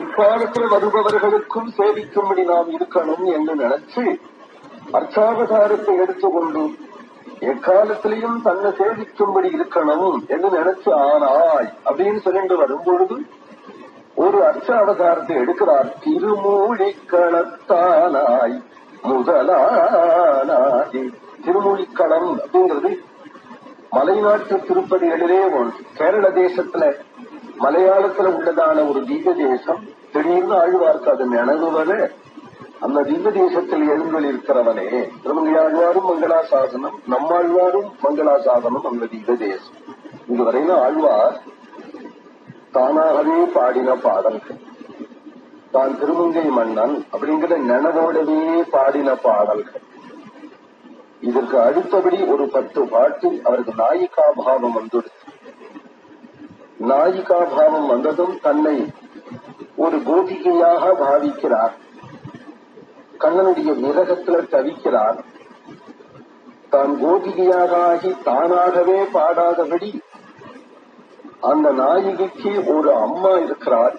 காலத்தில் வருபவர்களுக்கும் சேவிக்கும்படி நாம் இருக்கணும் என்று நினைச்சு அர்ச்சாவதாரத்தை எடுத்துக்கொண்டு எக்காலத்திலையும் தன்னை சேவிக்கும்படி இருக்கணும் என்று நினைச்சு ஆனாய் அப்படின்னு சொல்லிட்டு வரும்பொழுது ஒரு அர்ச்ச அவதாரத்தை எடுக்கிறார் திருமூழிக்களத்தானாய் முதலாதி திருமொழிக்களம் அப்படிங்கிறது மலைநாட்டு திருப்பதிகளிலே ஒன்று கேரள தேசத்துல மலையாளத்துல உள்ளதான ஒரு தீப தேசம் திடீர்னு ஆழ்வார்க்கு அது நினைவுவர அந்த தீப தேசத்தில் எழுந்தல் இருக்கிறவனே திருமங்கையாழ்வாரும் மங்களாசாசனம் நம்மாழ்வாரும் மங்களாசாசனம் அந்த தீப தேசம் இதுவரையிலும் ஆழ்வார் தானாகவே பாடின பாடல்கள். தான் திருமங்கை மன்னன் அப்படிங்கிற நினைவோடவே பாடின பாடல்கள் இதற்கு அடுத்தபடி ஒரு பத்து பாட்டு அவருக்கு நாயிகா பாவம் வந்துடுச்சு நாயிகா பாவம் வந்ததும் தன்னை ஒரு கோபிகையாக பாவிக்கிறார். கண்ணனுடைய விரகத்துல தவிக்கிறார். தான் கோபிகையாக ஆகி தானாகவே பாடாதபடி அந்த நாயகிக்கு ஒரு அம்மா இருக்கிறாள்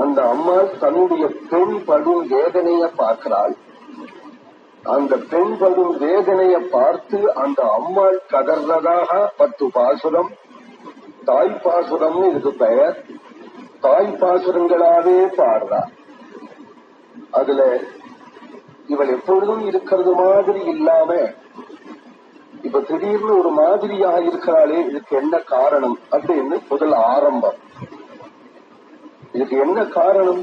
அந்த அம்மா தன்னுடைய பெண் படும் வேதனைய பார்க்கிறாள். அந்த பெண் படும் வேதனைய பார்த்து அந்த அம்மாள் கதர்றதாக பத்து பாசுரம் தாய் பாசுரம்னு இதுக்கு பெயர். தாய் பாசுரங்களாவே பாடுறா. அதுல இவள் எப்பொழுதும் இருக்கிறது மாதிரி இல்லாம இப்ப திடீர்னு ஒரு மாதிரியாக இருக்கிறாளே இதுக்கு என்ன காரணம் அப்படின்னு முதல் ஆரம்பம். இதுக்கு என்ன காரணம்?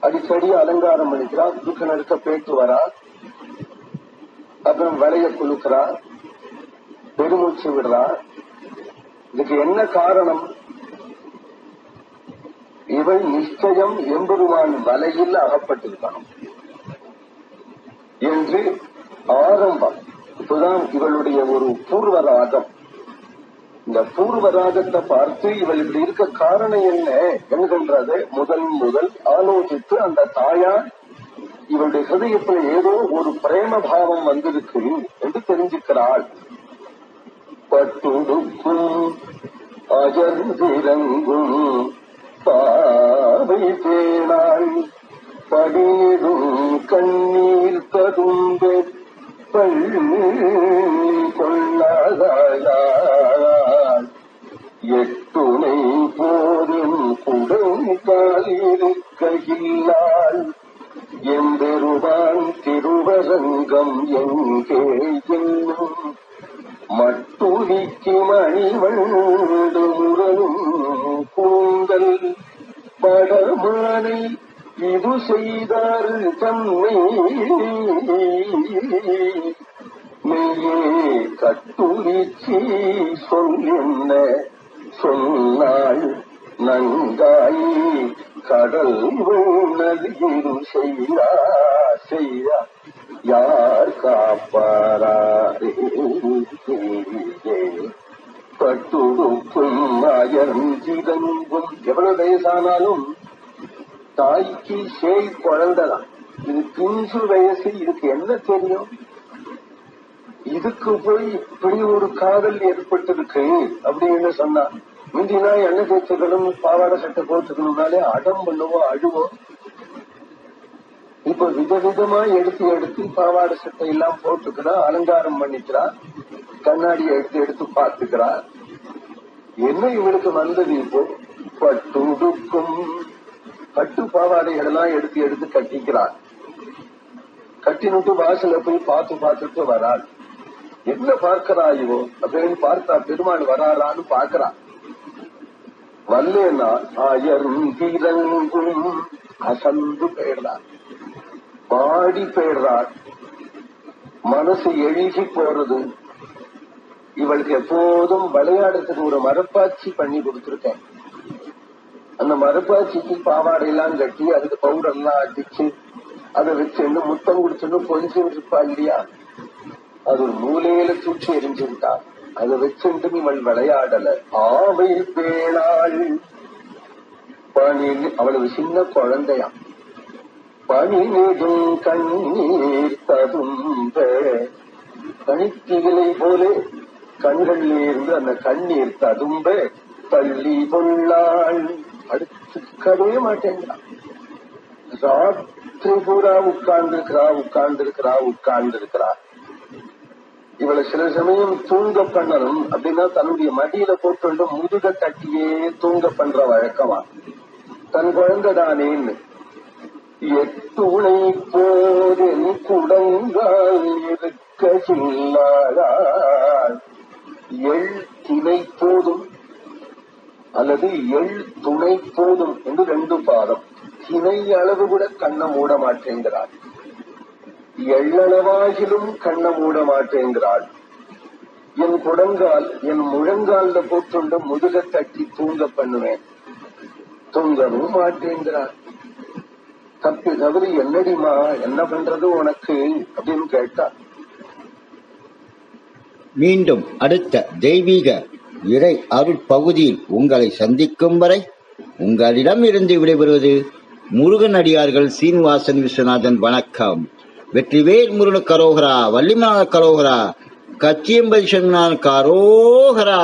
அடிக்கடி அலங்காரம் பண்ணிக்கிறா துக்க நடுக்க பேட்டு வரா அப்புறம் வளைய குலுக்கிறா பெருமூச்சு விடுறா இதுக்கு என்ன காரணம்? இவள் நிச்சயம் எம்பெருமான் வலையில் அகப்பட்டிருக்கணும் என்று ஆரம்பம். இப்பதான் இவளுடைய ஒரு பூர்வராகம் இந்த பூர்வராகத்தை பார்த்து இவள் இப்படி இருக்க காரணம் என்ன என்கின்றது முதல் முதல் ஆலோசித்து அந்த தாயார் இவளுடைய ஹதயத்துல ஏதோ ஒரு பிரேம பாவம் வந்திருக்கு என்று தெரிஞ்சுக்கிறாள். பட்டுடுக்கும் அஜர்ந்திரங்கும் பாவை பேணாள் படியிடும் கண்ணீர் ததும்பே பள்ளி கொள்ளாதாள் எட்டுணை போதும் குடும் காலிருக்கையில்லால் எம்பெருவான் திருவரங்கம் எங்கே என்னும் மட்டுரிக்கு மணிவண்டு முரணும் கூந்தல். படமானை இது செய்தார் தன்மை மெய்யே கட்டுரிச்சி சொல் என்ன? சொன்னாள் நங்காய் கடல் உணது செய்யா செய்யா யார் காப்பாரே பட்டுடுக்கும் அயர்ந்திரங்கும் எவ்வளவு வயசானாலும் தாய்க்கு சேய் குழந்தைதான். இது பிஞ்சு வயசு இதுக்கு என்ன தெரியும்? இதுக்கு போய் இப்படி ஒரு காதல் ஏற்பட்டிருக்கு. அப்படின்னு சொன்னா முந்தினா எண்ணெய் தேய்ச்சிக்கணும் பாவாடை சட்டை போட்டுக்கணும்னாலே அடம் பண்ணுவோம் அழுவோம் இப்ப விதவிதமா எடுத்து எடுத்து பாவாடை சட்டை எல்லாம் போட்டுக்கிறா அலங்காரம் பண்ணிக்கிறா கண்ணாடி எடுத்து எடுத்து பார்த்துக்கிறா. என்ன இவளுக்கு வந்தது இப்போ? பட்டுடுக்கும் பட்டு பாவாடைகளெல்லாம் எடுத்து எடுத்து கட்டிக்கிறாள் கட்டினுட்டு வாசல்ல போய் பார்த்து பார்த்துட்டு வராள். என்ன பார்க்கிறாயோ அப்படின்னு பார்த்தா பெருமாள் வராளான்னு பாக்குறான் வல்லேனா அசந்து போயிடுறார். பாடி போயிடுறார். மனசு எழுகி போறது. இவளுக்கு எப்போதும் விளையாடுறதுக்கு ஒரு மரப்பாச்சி பண்ணி கொடுத்திருக்கேன். அந்த மரப்பாச்சிக்கு பாவாடை எல்லாம் கட்டி அதுக்கு பவுடர் எல்லாம் அடிச்சு அதை வச்சுன்னு முத்தம் குடிச்சுன்னு கொஞ்சம் இருப்பா இல்லையா? அது ஒரு மூலையில தூச்சி எரிஞ்சுட்டா அதை வச்சுட்டு இவள் விளையாடல. ஆவை பேளாள் பணி அவளுக்கு சின்ன குழந்தையா. பணிநெடும் கண்ணீர் ததும்ப. கணித்திகளை போல கண்களில் இருந்து அந்த கண்ணீர் ததும்ப. தள்ளி கொள்ளாள் அடுத்துக்கவே மாட்டேங்கிறான் ராத்திரி பூரா உட்கார்ந்து இருக்கிறா உட்கார்ந்திருக்கிறா. இவளை சில சமயம் தூங்க பண்ணணும் அப்படின்னா தன்னுடைய மடியில போட்டு முதுக தட்டியே தூங்க பண்ற வழக்கமா? தன் குழந்தை தானேன்னு. எட்டுணை போதின் குடங்கால் இருக்க சொல்லாள் எள் திணை போதும் அல்லது எள் துணை போதும் என்று ரெண்டு பாதம். திணை அளவு கூட கண்ணை மூட மாட்டேங்கிறார் எள்ளளவாகிலும் கண்ண மூட மாட்டேங்கிறாள் என் குடங்கால் என் முழங்கால்ல போட்டுண்டு முதுக தட்டி தூங்க பண்ணுவேன். தூங்கவும் மாட்டேங்கிறாள். தப்பி தவறி என்னடிமா என்ன பண்றது உனக்கு? அப்படின்னு கேட்டா மீண்டும் அடுத்த தெய்வீக இறை அருட்பகுதியில் உங்களை சந்திக்கும் வரை உங்களிடம் இருந்து விடைபெறுவது முருகன் அடியார்கள் சீனிவாசன் விஸ்வநாதன். வணக்கம். வெற்றிவேல் முருள கரோகரா வள்ளிமநாத கரோகரா கச்சியம்பதி சண்முகநாதன் கரோகரா